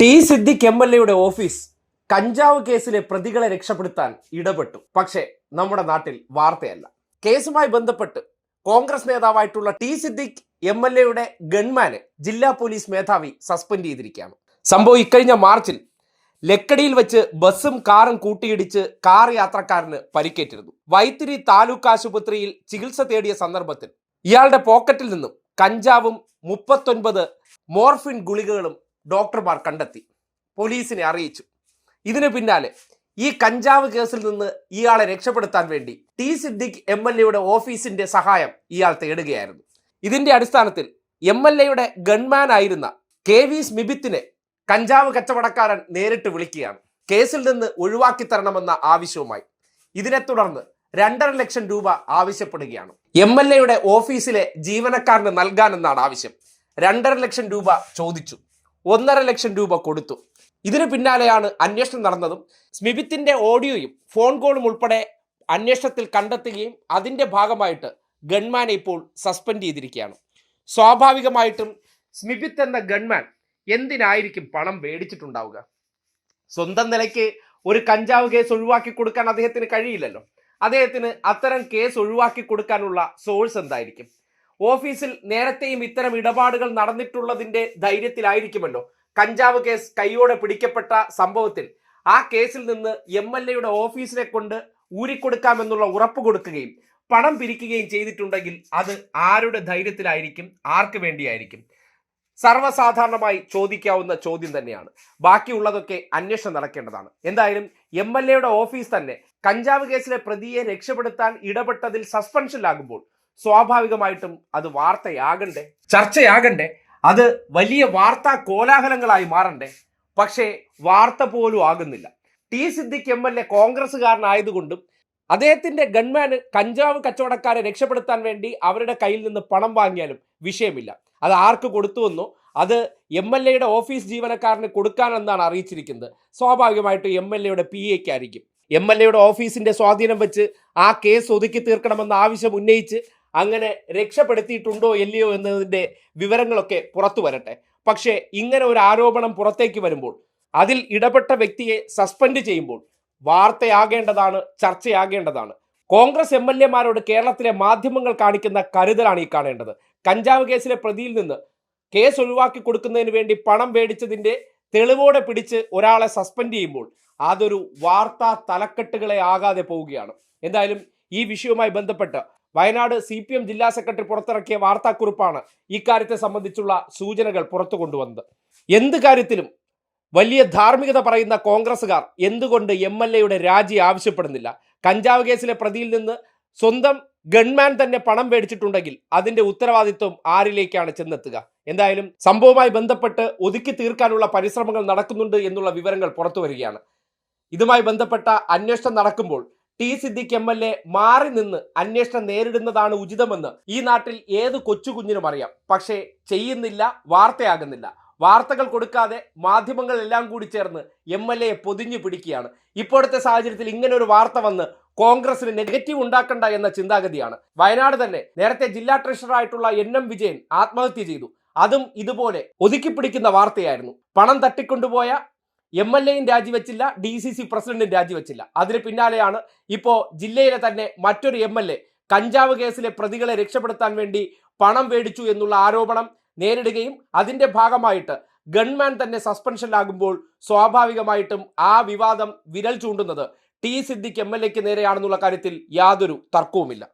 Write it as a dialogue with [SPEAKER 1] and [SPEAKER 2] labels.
[SPEAKER 1] T. Siddique M L എയുടെ office കഞ്ചാവ് കേസിലെ പ്രതികളെ രക്ഷപ്പെടുത്താൻ ഇടപെട്ടു. പക്ഷേ നമ്മുടെ നാട്ടിൽ വാർത്തയല്ല. കേസുമായി ബന്ധപ്പെട്ട് കോൺഗ്രസ് നേതാവായിട്ടുള്ള ടി. സിദ്ദിഖ് എം എൽ എയുടെ ഗൺമാനെ ജില്ലാ പോലീസ് മേധാവി സസ്പെൻഡ് ചെയ്തിരിക്കുകയാണ്. സംഭവം ഇക്കഴിഞ്ഞ മാർച്ചിൽ ലക്കടിയിൽ വെച്ച് ബസ്സും കാറും കൂട്ടിയിടിച്ച് കാർ യാത്രക്കാരന് പരിക്കേറ്റിരുന്നു. വൈത്തിരി താലൂക്ക് ആശുപത്രിയിൽ ചികിത്സ തേടിയ സന്ദർഭത്തിൽ ഇയാളുടെ പോക്കറ്റിൽ നിന്നും കഞ്ചാവും മുപ്പത്തൊൻപത് മോർഫിൻ ഗുളികകളും ഡോക്ടർമാർ കണ്ടെത്തി. പോലീസിനെ അറിയിച്ചു. ഇതിനു പിന്നാലെ ഈ കഞ്ചാവ് കേസിൽ നിന്ന് ഇയാളെ രക്ഷപ്പെടുത്താൻ വേണ്ടി ടി സിദ്ദിഖ് എം എൽ എയുടെ ഓഫീസിന്റെ സഹായം ഇയാൾ തേടുകയായിരുന്നു. ഇതിന്റെ അടിസ്ഥാനത്തിൽ എം എൽ എയുടെ ഗൺമാൻ ആയിരുന്ന കെ വി സ്മിബിത്തിനെ കഞ്ചാവ് കച്ചവടക്കാരൻ നേരിട്ട് വിളിക്കുകയാണ്. കേസിൽ നിന്ന് ഒഴിവാക്കി തരണമെന്ന ആവശ്യവുമായി. ഇതിനെ തുടർന്ന് രണ്ടര ലക്ഷം രൂപ ആവശ്യപ്പെടുകയാണ്. എം എൽ എയുടെ ഓഫീസിലെ ജീവനക്കാരന് നൽകാനെന്നാണ് ആവശ്യം. രണ്ടര ലക്ഷം രൂപ ചോദിച്ചു. ഒന്നര ലക്ഷം രൂപ കൊടുത്തു. ഇതിനു പിന്നാലെയാണ് അന്വേഷണം നടന്നതും സ്മിബിത്തിന്റെ ഓഡിയോയും ഫോൺ കോളും ഉൾപ്പെടെ അന്വേഷണത്തിൽ കണ്ടെത്തുകയും അതിന്റെ ഭാഗമായിട്ട് ഗൺമാനെ ഇപ്പോൾ സസ്പെൻഡ് ചെയ്തിരിക്കുകയാണ്. സ്വാഭാവികമായിട്ടും സ്മിബിത്ത് എന്ന ഗൺമാൻ എന്തിനായിരിക്കും പണം മേടിച്ചിട്ടുണ്ടാവുക? സ്വന്തം നിലയ്ക്ക് ഒരു കഞ്ചാവ് കേസ് ഒഴിവാക്കി കൊടുക്കാൻ അദ്ദേഹത്തിന് കഴിയില്ലല്ലോ. അദ്ദേഹത്തിന് അത്തരം കേസ് ഒഴിവാക്കി കൊടുക്കാനുള്ള സോഴ്സ് എന്തായിരിക്കും? ഓഫീസിൽ നേരത്തെയും ഇത്തരം ഇടപാടുകൾ നടന്നിട്ടുള്ളതിന്റെ ധൈര്യത്തിലായിരിക്കുമല്ലോ. കഞ്ചാവ് കേസ് കൈയോടെ പിടിക്കപ്പെട്ട സംഭവത്തിൽ ആ കേസിൽ നിന്ന് എം എൽ എയുടെ ഓഫീസിനെ കൊണ്ട് ഊരിക്കൊടുക്കാമെന്നുള്ള ഉറപ്പ് കൊടുക്കുകയും പണം പിരിക്കുകയും ചെയ്തിട്ടുണ്ടെങ്കിൽ അത് ആരുടെ ധൈര്യത്തിലായിരിക്കും? ആർക്ക് വേണ്ടിയായിരിക്കും? സർവസാധാരണമായി ചോദിക്കാവുന്ന ചോദ്യം തന്നെയാണ്. ബാക്കിയുള്ളതൊക്കെ അന്വേഷണം നടക്കേണ്ടതാണ്. എന്തായാലും എം എൽ എയുടെ ഓഫീസ് തന്നെ കഞ്ചാവ് കേസിലെ പ്രതിയെ രക്ഷപ്പെടുത്താൻ ഇടപെട്ടതിൽ സസ്പെൻഷനിലാകുമ്പോൾ സ്വാഭാവികമായിട്ടും അത് വാർത്തയാകണ്ടേ ചർച്ചയാകണ്ടേ അത് വലിയ വാർത്താ കോലാഹലങ്ങളായി മാറണ്ടേ. പക്ഷേ വാർത്ത പോലും ആകുന്നില്ല. T Siddique M L A കോൺഗ്രസ്സുകാരനായതുകൊണ്ടും അദ്ദേഹത്തിന്റെ ഗൺമാന് കഞ്ചാവ് കച്ചവടക്കാരെ രക്ഷപ്പെടുത്താൻ വേണ്ടി അവരുടെ കയ്യിൽ നിന്ന് പണം വാങ്ങിയാലും വിഷയമില്ല. അത് ആർക്ക് കൊടുത്തുവെന്നോ അത് എം എൽ എയുടെ ഓഫീസ് ജീവനക്കാരന് കൊടുക്കാനെന്നാണ് അറിയിച്ചിരിക്കുന്നത്. സ്വാഭാവികമായിട്ട് എം എൽ എയുടെ പി എക്ക് ആയിരിക്കും എം എൽ എയുടെ ഓഫീസിന്റെ സ്വാധീനം വെച്ച് ആ കേസ് ഒതുക്കി തീർക്കണമെന്ന ആവശ്യം ഉന്നയിച്ച് അങ്ങനെ രക്ഷപ്പെടുത്തിയിട്ടുണ്ടോ ഇല്ലയോ എന്നതിന്റെ വിവരങ്ങളൊക്കെ പുറത്തു വരട്ടെ. പക്ഷേ ഇങ്ങനെ ഒരു ആരോപണം പുറത്തേക്ക് വരുമ്പോൾ അതിൽ ഇടപെട്ട വ്യക്തിയെ സസ്പെൻഡ് ചെയ്യുമ്പോൾ വാർത്തയാകേണ്ടതാണ് ചർച്ചയാകേണ്ടതാണ്. കോൺഗ്രസ് എം എൽ എമാരോട് കേരളത്തിലെ മാധ്യമങ്ങൾ കാണിക്കുന്ന കരുതലാണ് ഈ കാണേണ്ടത്. കഞ്ചാവ് കേസിലെ പ്രതിയിൽ നിന്ന് കേസ് ഒഴിവാക്കി കൊടുക്കുന്നതിന് വേണ്ടി പണം മേടിച്ചതിന്റെ തെളിവോടെ പിടിച്ച് ഒരാളെ സസ്പെൻഡ് ചെയ്യുമ്പോൾ അതൊരു വാർത്താ തലക്കെട്ടുകളെ ആകാതെ പോവുകയാണ്. എന്തായാലും ഈ വിഷയവുമായി ബന്ധപ്പെട്ട് വയനാട് സി പി എം ജില്ലാ സെക്രട്ടറി പുറത്തിറക്കിയ വാർത്താക്കുറിപ്പാണ് ഇക്കാര്യത്തെ സംബന്ധിച്ചുള്ള സൂചനകൾ പുറത്തു കൊണ്ടുവന്നത്. എന്ത് കാര്യത്തിലും വലിയ ധാർമ്മികത പറയുന്ന കോൺഗ്രസ്സുകാർ എന്തുകൊണ്ട് എം എൽ എയുടെ രാജി ആവശ്യപ്പെടുന്നില്ല? കഞ്ചാവ് കേസിലെ പ്രതിയിൽ നിന്ന് സ്വന്തം ഗൺമാൻ തന്നെ പണം മേടിച്ചിട്ടുണ്ടെങ്കിൽ അതിന്റെ ഉത്തരവാദിത്വം ആരിലേക്കാണ് ചെന്നെത്തുക? എന്തായാലും സംഭവവുമായി ബന്ധപ്പെട്ട് ഒതുക്കി തീർക്കാനുള്ള പരിശ്രമങ്ങൾ നടക്കുന്നുണ്ട് എന്നുള്ള വിവരങ്ങൾ പുറത്തു വരികയാണ്. ഇതുമായി ബന്ധപ്പെട്ട അന്വേഷണം നടക്കുമ്പോൾ T Siddique M L A മാറി നിന്ന് അന്വേഷണം നേരിടുന്നതാണ് ഉചിതമെന്ന് ഈ നാട്ടിൽ ഏത് കൊച്ചുകുഞ്ഞിനും അറിയാം. പക്ഷേ ചെയ്യുന്നില്ല വാർത്തയാകുന്നില്ല. വാർത്തകൾ കൊടുക്കാതെ മാധ്യമങ്ങളെല്ലാം കൂടി ചേർന്ന് എം എൽ എയെ പൊതിഞ്ഞു പിടിക്കുകയാണ്. ഇപ്പോഴത്തെ സാഹചര്യത്തിൽ ഇങ്ങനെ ഒരു വാർത്ത വന്ന് കോൺഗ്രസിന് നെഗറ്റീവ് ഉണ്ടാക്കണ്ട എന്ന ചിന്താഗതിയാണ്. വയനാട് തന്നെ നേരത്തെ ജില്ലാ ട്രഷറായിട്ടുള്ള എൻ എം വിജയൻ ആത്മഹത്യ ചെയ്തു. അതും ഇതുപോലെ ഒതുക്കിപ്പിടിക്കുന്ന വാർത്തയായിരുന്നു. പണം തട്ടിക്കൊണ്ടുപോയ എം എൽ എയും രാജിവെച്ചില്ല ഡി സി സി പ്രസിഡന്റും രാജിവെച്ചില്ല. അതിന് പിന്നാലെയാണ് ഇപ്പോ ജില്ലയിലെ തന്നെ മറ്റൊരു എം എൽ എ കഞ്ചാവ് കേസിലെ പ്രതികളെ രക്ഷപ്പെടുത്താൻ വേണ്ടി പണം മേടിച്ചു എന്നുള്ള ആരോപണം നേരിടുകയും അതിന്റെ ഭാഗമായിട്ട് ഗൺമാൻ തന്നെ സസ്പെൻഷനിലാകുമ്പോൾ സ്വാഭാവികമായിട്ടും ആ വിവാദം വിരൽ ചൂണ്ടുന്നത് ടി സിദ്ദിഖ് എം എൽ എക്ക് നേരെയാണെന്നുള്ള കാര്യത്തിൽ യാതൊരു തർക്കവുമില്ല.